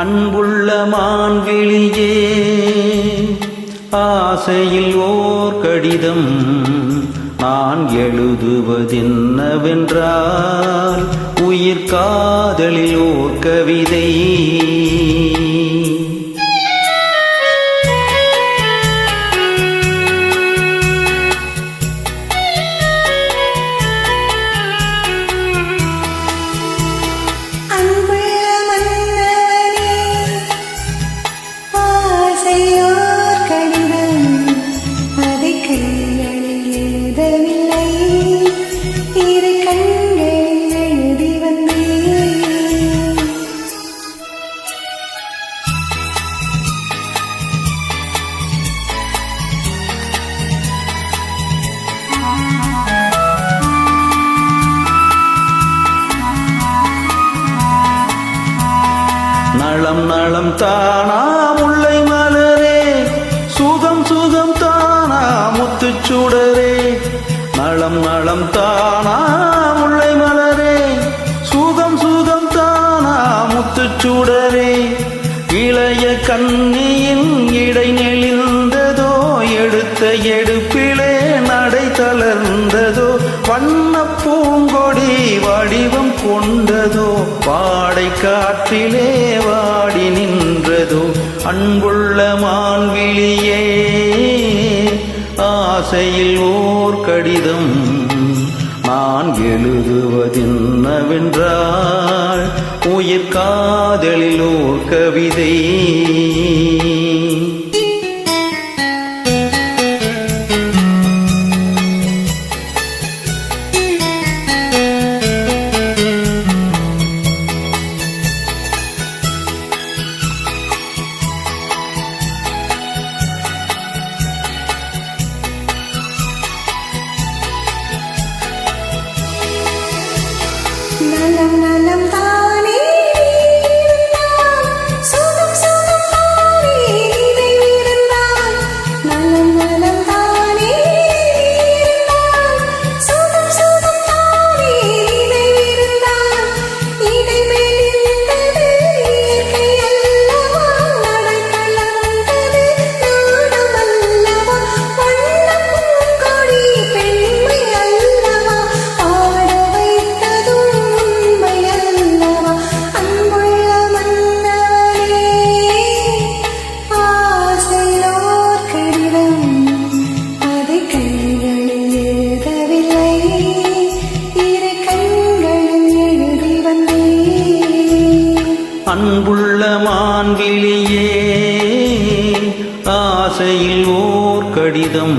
அன்புள்ள மான்விழியே ஆசையில் ஓர் கடிதம் நான் எழுதுவதென்னவென்றால் உயிர் காதலில் ஓர் கவிதை. நலம் நலம் தானா முல்லை மலரே. சுகம் சுகம் தானா முத்துச்சுடரே நலம் நலம் தானா முல்லை மலரே. சுகம் சுகம் தானா முத்துச்சுடரே இளைய கண்ணியின் இடை நெளிந்ததோ எடுத்த எடுப்பிலே நடை தளர்ந்ததோ வண்ண பூங்கொடி வடிவம் கொண்டதோ? பாடை காற்றிலே வாடி நின்றதோ? அன்புள்ள மான்விழியே ஆசையில் ஓர் கடிதம் நான் எழுதுவதென்னவென்றால் உயிர் காதலில் ஓர் கவிதை. நலம் நலம் தானே அன்புள்ள மான்விழியே ஆசையில் ஓர் கடிதம்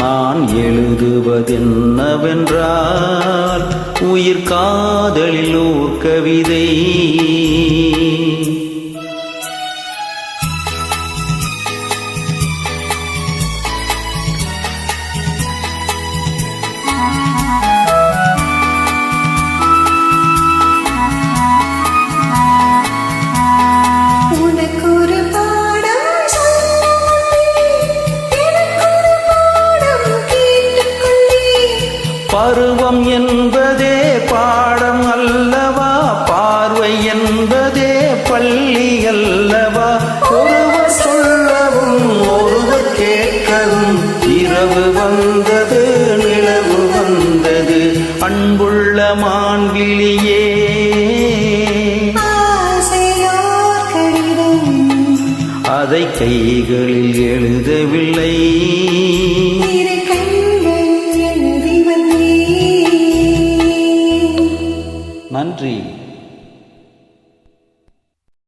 நான் எழுதுவதென்னவென்றால் உயிர் காதலில் ஓர் கவிதை அதை கைகளில் எழுதவில்லை. நன்றி.